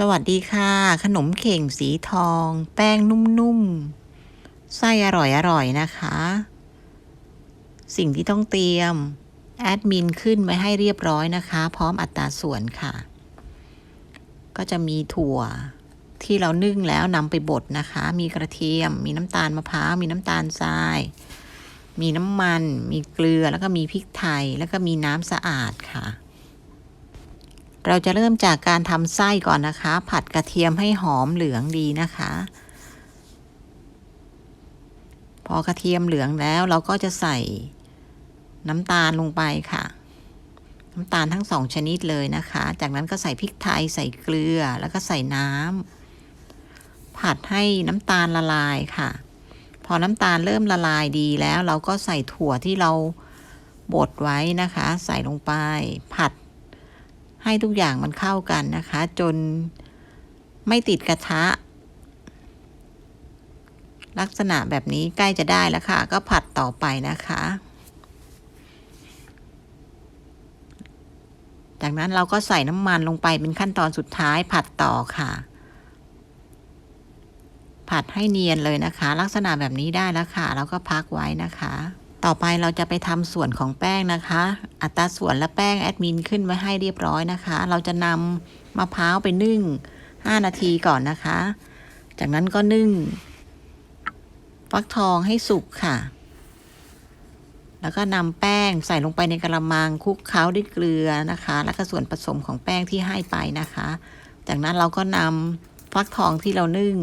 สวัสดีค่ะ ขนมเข่งสีทอง แป้งนุ่มๆ ไส้อร่อยๆนะคะ สิ่งที่ต้องเตรียม แอดมินขึ้นไว้ให้เรียบร้อยนะคะ พร้อมอัตราส่วนค่ะ ก็จะมีถั่วที่เรานึ่งแล้วนำไปบดนะคะ มีกระเทียม มีน้ำตาลมะพร้าว มีน้ำตาลทราย มีน้ำมัน มีเกลือ แล้วก็มีพริกไทย แล้วก็มีน้ำสะอาดค่ะ เราจะเริ่มจากการทำไส้ก่อนนะคะ ผัดกระเทียมให้หอมเหลืองดีนะคะ พอกระเทียมเหลืองแล้วเราก็จะใส่น้ำตาลลงไปค่ะ น้ำตาลทั้งสองชนิดเลยนะคะ จากนั้นก็ใส่พริกไทยใส่เกลือแล้วก็ใส่น้ำผัดให้น้ำตาลละลายค่ะ พอน้ำตาลเริ่มละลายดีแล้ว เราก็ใส่ถั่วที่เราบดไว้นะคะ ใส่ลงไปผัด ให้ทุกอย่างมันเข้ากันนะคะ จนไม่ติดกระทะ ลักษณะแบบนี้ใกล้จะได้แล้วค่ะ ก็ผัดต่อไปนะคะ จากนั้นเราก็ใส่น้ำมันลงไปเป็นขั้นตอนสุดท้ายผัดต่อค่ะ ผัดให้เนียนเลยนะคะ ลักษณะแบบนี้ได้แล้วค่ะ แล้วก็พักไว้นะคะ ต่อไปเราจะไปทำส่วนของแป้งนะคะ อัตราส่วนและแป้งแอดมินขึ้นไว้ให้เรียบร้อยนะคะ เราจะนำมะพร้าวไปนึ่ง 5 นาทีก่อนนะคะ จากนั้นก็นึ่ง ฟักทองให้สุกค่ะ แล้วก็นำแป้งใส่ลงไปในกระมังคลุกเคล้าด้วยเกลือนะคะ แล้วก็ส่วนผสมของแป้งที่ให้ไปนะคะ จากนั้นเราก็นำฟักทองที่เรานึ่ง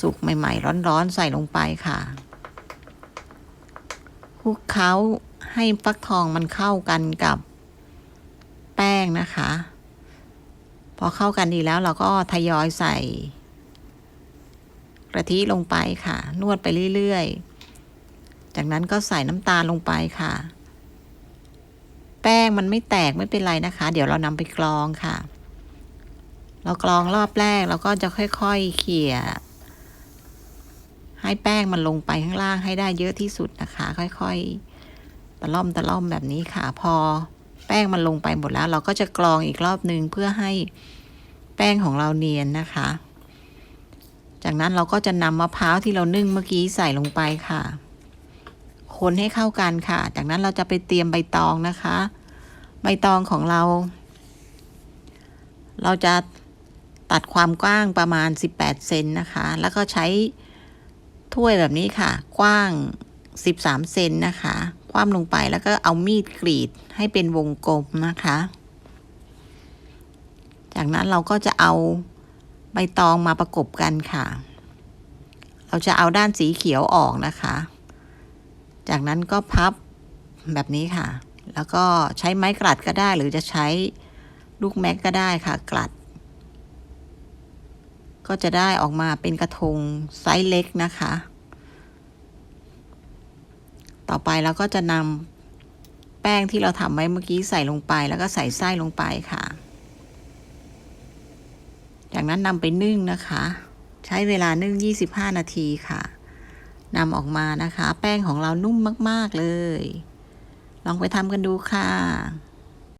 สุกใหม่ ๆ ร้อนๆใส่ลงไปค่ะ ลุกเคล้าให้ฟักทองมันเข้ากันกับแป้งนะคะ พอเข้ากันดีแล้วเราก็ทยอยใส่กะทิลงไปค่ะ นวดไปเรื่อยๆ จากนั้นก็ใส่น้ำตาลลงไปค่ะ แป้งมันไม่แตกไม่เป็นไรนะคะ เดี๋ยวเรานำไปกรองค่ะ เรากรองรอบแรกเราก็จะค่อยๆเขี่ย ให้แป้งมันลงไปข้างล่างให้ได้เยอะที่สุดนะคะ ค่อยๆ ตะล่อมตะล่อมแบบนี้ค่ะ พอแป้งมันลงไปหมดแล้ว เราก็จะกรองอีกรอบหนึ่งเพื่อให้แป้งของเราเนียนนะคะ จากนั้นเราก็จะนำมะพร้าวที่เรานึ่งเมื่อกี้ใส่ลงไปค่ะ คนให้เข้ากันค่ะ จากนั้นเราจะไปเตรียมใบตองนะคะ ใบตองของเรา เราจะตัดความกว้างประมาณ 18 เซนนะคะ แล้วก็ใช้ ถ้วยแบบนี้ค่ะ กว้าง 13 เซนนะคะ คว่ำลงไปแล้วก็เอามีดกรีดให้เป็นวงกลมนะคะ จากนั้นเราก็จะเอาใบตองมาประกบกันค่ะ เราจะเอาด้านสีเขียวออกนะคะ จากนั้นก็พับแบบนี้ค่ะ แล้วก็ใช้ไม้กลัดก็ได้หรือจะใช้ลูกแม็กก็ได้ค่ะกลัด ก็จะได้ออกมาเป็นกระทงไซส์เล็กนะคะ ต่อไปเราก็จะนำแป้งที่เราทำไว้เมื่อกี้ใส่ลงไปแล้วก็ใส่ไส้ลงไปค่ะ จากนั้นนำไปนึ่งนะคะ ใช้เวลานึ่ง 25 นาทีค่ะนำออกมานะคะ แป้งของเรานุ่มมาก ๆ เลย ลองไปทำกันดูค่ะ